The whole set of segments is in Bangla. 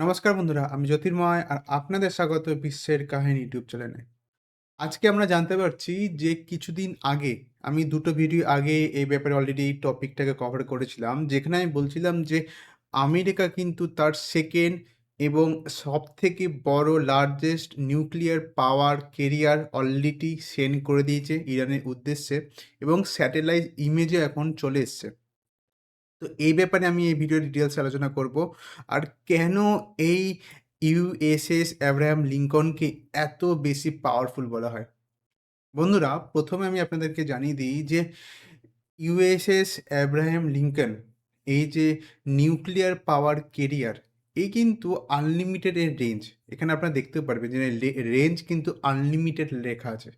নমস্কার বন্ধুরা, আমি জ্যোতির্ময় আর আপনাদের স্বাগত বিশ্বের কাহিনী ইউটিউব চ্যানেলে। আজকে আমরা জানতে পারছি যে কিছুদিন আগে আমি দুটো ভিডিও আগে এই ব্যাপারে অলরেডি এই টপিকটাকে কভার করেছিলাম, যেখানে আমি বলছিলাম যে আমেরিকা কিন্তু তার সেকেন্ড এবং সব থেকে বড় largest nuclear power carrier already send করে দিয়েছে ইরানের উদ্দেশ্যে এবং স্যাটেলাইট ইমেজে এখন চলে এসছে। তো এই ব্যাপারে আমি এই ভিডিও ডিটেলস আলোচনা করব। আর কেন এই ইউএসএস অ্যাব্রাহাম লিঙ্কনকে এত বেশি পাওয়ারফুল বলা হয়? বন্ধুরা, প্রথমে আমি আপনাদেরকে জানিয়ে দিই যে ইউএসএস অ্যাব্রাহাম লিঙ্কন এই যে নিউক্লিয়ার পাওয়ার কেরিয়ার এই কিন্তু আনলিমিটেড এর রেঞ্জ এখানে আপনারা দেখতে পারবেন যে রেঞ্জ কিন্তু আনলিমিটেড লেখা আছে।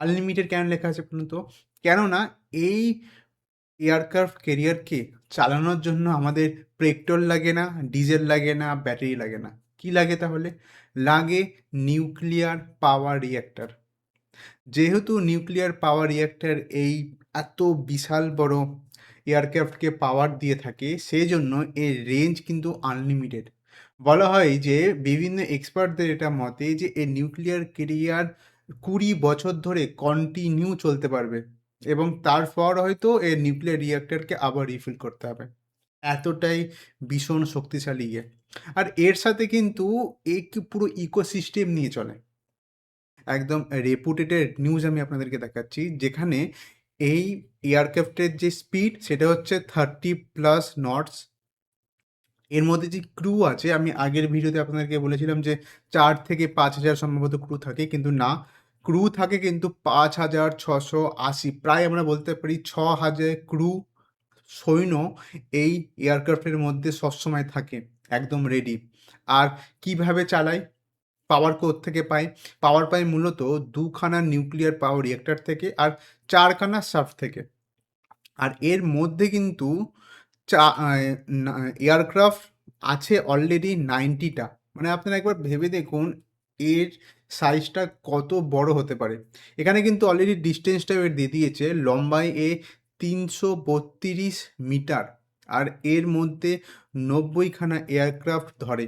আনলিমিটেড কেন লেখা আছে বলুন তো? কেননা এই এয়ারক্রাফট কেরিয়ারকে চালানোর জন্য আমাদের পেট্রোল লাগে না, ডিজেল লাগে না, ব্যাটারি লাগে না। কি লাগে তাহলে? লাগে নিউক্লিয়ার পাওয়ার রিঅ্যাক্টর। যেহেতু নিউক্লিয়ার পাওয়ার রিঅ্যাক্টর এই এত বিশাল বড় এয়ারক্রাফটকে পাওয়ার দিয়ে থাকে সেই জন্য এর রেঞ্জ কিন্তু আনলিমিটেড। বলা হয় যে, বিভিন্ন এক্সপার্টদের এটা মতে যে এই নিউক্লিয়ার কেরিয়ার কুড়ি বছর ধরে কন্টিনিউ চলতে পারবে। এবং তারপর হয়তো এই নিউক্লিয়ার রিঅ্যাক্টরকে আবার রিফিল করতে হবে। এতটাই ভীষণ শক্তিশালী ইয়ে। আর এর সাথে কিন্তু এক পুরো ইকোসিস্টেম নিয়ে চলে। একদম রেপুটেটেড নিউজ আমি আপনাদেরকে দেখাচ্ছি, যেখানে এই এয়ারক্রাফটের যে স্পিড সেটা হচ্ছে থার্টি প্লাস নটস এর মধ্যে যে ক্রু আছে, আমি আগের ভিডিওতে আপনাদেরকে বলেছিলাম যে চার থেকে পাঁচ হাজার সম্ভবত ক্রু থাকে, কিন্তু না ক্রু থাকে কিন্তু পাঁচ হাজার ছশো আশি। প্রায় আমরা বলতে পারি ছ হাজার ক্রু সৈন্য এই এয়ারক্রাফটের মধ্যে সবসময় থাকে, একদম রেডি আর কীভাবে চালায় পাওয়ার কোথ থেকে পায়? পাওয়ার পায় মূলত দুখানা নিউক্লিয়ার পাওয়ার রিয়েক্টর থেকে আর চারখানা সাফ থেকে। আর এর মধ্যে কিন্তু চা এয়ারক্রাফট আছে অলরেডি নাইনটিটা মানে আপনারা একবার ভেবে দেখুন এর সাইজটা কত বড় হতে পারে? এখানে কিন্তু অলরেডি ডিস্টেন্সটা এর দিয়ে দিয়েছে। লম্বায় এ তিনশো বত্রিশ মিটার আর এর মধ্যে নব্বইখানা এয়ারক্রাফট ধরে।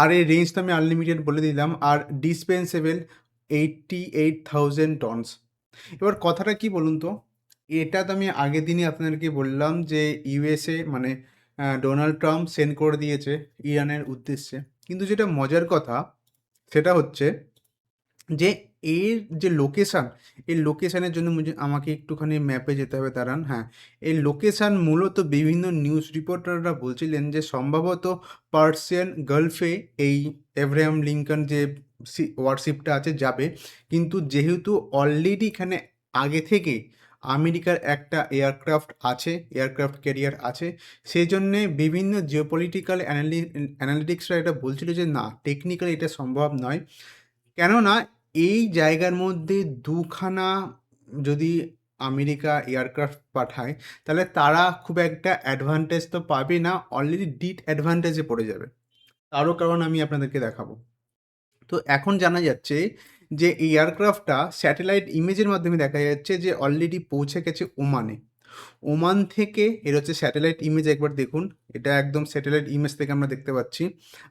আর এই রেঞ্জটা আমি আনলিমিটেড বলে দিলাম। আর dispensable eighty eight thousand tons এবার কথাটা কি বলুন তো? এটা তো আমি আগের দিনই আপনাদেরকে বললাম যে ইউএসএ মানে ডোনাল্ড ট্রাম্প সেন্ড করে দিয়েছে ইরানের উদ্দেশ্যে। কিন্তু যেটা মজার কথা, সেটা হচ্ছে যে এর যে লোকেশান এই লোকেশানের জন্য আমাকে একটুখানি ম্যাপে যেতে হবে, দাঁড়ান হ্যাঁ। এই লোকেশান মূলত বিভিন্ন নিউজ রিপোর্টাররা বলছিলেন যে সম্ভবত পার্সিয়ান গালফে এই এভরাহাম লিঙ্কন যে ওয়ারশিপটা আছে, যাবে। কিন্তু যেহেতু অলরেডি এখানে আগে থেকে আমেরিকার একটা এয়ারক্রাফট আছে, এয়ারক্রাফট ক্যারিয়ার আছে। সেই জন্যে বিভিন্ন জিওপলিটিক্যাল অ্যানালি অ্যানালিটিক্সরা এটা বলছিল যে, না টেকনিক্যালি এটা সম্ভব নয়। কেননা, এই জায়গার মধ্যে দুখানা যদি আমেরিকা এয়ারক্রাফট পাঠায়, তাহলে তারা খুব একটা অ্যাডভান্টেজ তো পাবে না অলরেডি ডিট অ্যাডভান্টেজে পড়ে যাবে। তারও কারণ আমি আপনাদেরকে দেখাবো। তো এখন জানা যাচ্ছে যে এই এয়ারক্রাফটটা স্যাটেলাইট ইমেজের মাধ্যমে দেখা যাচ্ছে যে অলরেডি পৌঁছে গেছে ওমানে। ওমান থেকে, এর হচ্ছে স্যাটেলাইট ইমেজ একবার দেখুন, এটা একদম স্যাটেলাইট ইমেজ থেকে আমরা দেখতে পাচ্ছি।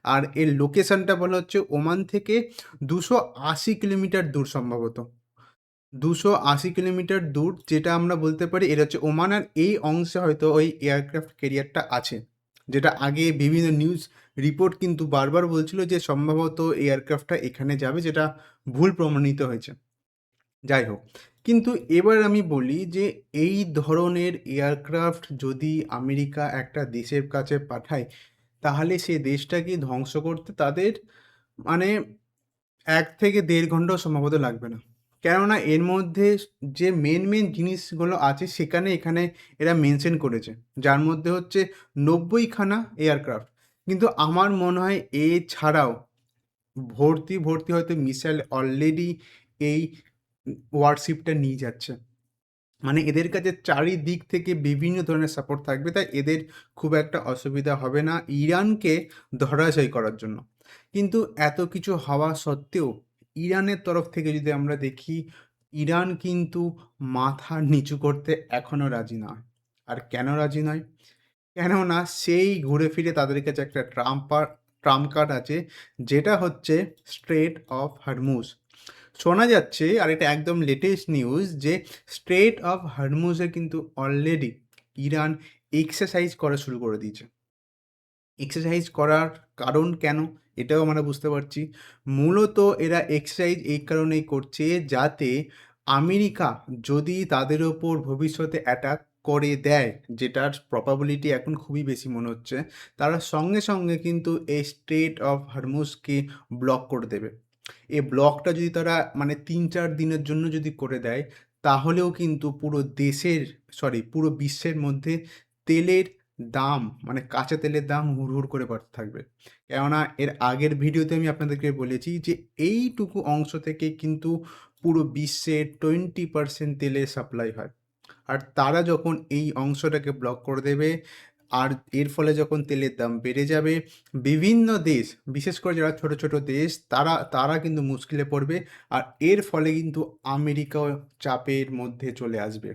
আর এর লোকেশানটা বলা হচ্ছে ওমান থেকে দুশো আশি কিলোমিটার দূর সম্ভবত। দুশো আশি কিলোমিটার দূর, যেটা আমরা বলতে পারি এটা হচ্ছে ওমান, আর এই অংশে হয়তো ওই এয়ারক্রাফট ক্যারিয়ারটা আছে। যেটা আগে বিভিন্ন নিউজ রিপোর্ট কিন্তু বারবার বলছিল যে সম্ভবত এয়ারক্রাফটটা এখানে যাবে, যেটা ভুল প্রমাণিত হয়েছে। যাই হোক, কিন্তু এবার আমি বলি যে এই ধরনের এয়ারক্রাফট যদি আমেরিকা একটা দেশের কাছে পাঠায়, তাহলে সে দেশটাকে ধ্বংস করতে তাদের মানে এক থেকে দেড় ঘন্টাও সম্ভবত লাগবে না। কেননা এর মধ্যে যে মেন মেন জিনিসগুলো আছে, সেখানে এখানে এরা মেনশন করেছে। যার মধ্যে হচ্ছে নব্বইখানা এয়ারক্রাফট কিন্তু আমার মনে হয় এছাড়াও ভর্তি ভর্তি হয়তো মিসাইল অলরেডি এই ওয়ারশিপটা নিয়ে যাচ্ছে। মানে এদের কাছে চারিদিক থেকে বিভিন্ন ধরনের সাপোর্ট থাকবে, তাই এদের খুব একটা অসুবিধা হবে না ইরানকে ধরাশায়ী করার জন্য। কিন্তু এত কিছু হওয়া সত্ত্বেও ইরানের তরফ থেকে যদি আমরা দেখি, ইরান কিন্তু মাথা নিচু করতে এখনও রাজি নয়। আর কেন রাজি নয়? কেননা সেই ঘুরে ফিরে তাদের কাছে একটা ট্রাম্পার, ট্রাম্প কার্ড আছে, যেটা হচ্ছে স্ট্রেট অফ হারমুজ। শোনা যাচ্ছে, আর এটা একদম লেটেস্ট নিউজ, যে স্ট্রেট অফ হারমুজে কিন্তু অলরেডি ইরান এক্সারসাইজ করা শুরু করে দিয়েছে। এক্সারসাইজ করার কারণ কেন? এটাও আমরা বুঝতে পারছি। মূলত এরা এক্সারসাইজ এই কারণেই করছে যাতে আমেরিকা যদি তাদের ওপর ভবিষ্যতে অ্যাটাক করে দেয়, যেটার প্রবাবিলিটি এখন খুবই বেশি মনে হচ্ছে, তারা সঙ্গে সঙ্গে কিন্তু এই স্টেট অফ হারমুজকে ব্লক করে দেবে। এই ব্লকটা যদি তারা মানে তিন চার দিনের জন্য যদি করে দেয়, তাহলেও কিন্তু পুরো দেশের সরি পুরো বিশ্বের মধ্যে তেলের দাম মানে কাঁচা তেলের দাম হুড়হুড় করে বাড়তে থাকবে। কেননা এর আগের ভিডিওতে আমি আপনাদেরকে বলেছি যে, এইটুকু অংশ থেকে কিন্তু পুরো বিশ্বের টোয়েন্টি পার্সেন্ট তেলের সাপ্লাই হয়। আর তারা যখন এই অংশটাকে ব্লক করে দেবে, আর এর ফলে যখন তেলের দাম বেড়ে যাবে, বিভিন্ন দেশ, বিশেষ করে যারা ছোট ছোট দেশ, তারা তারা কিন্তু মুশকিলে পড়বে। আর এর ফলে কিন্তু আমেরিকাও চাপের মধ্যে চলে আসবে।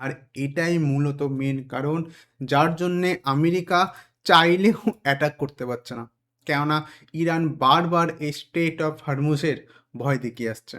আর এটাই মূলত মেন কারণ, যার জন্যে আমেরিকা চাইলেও অ্যাটাক করতে পারছে না। কেননা ইরান বারবার এই স্টেট অফ হারমুসের ভয় দেখিয়ে আসছে।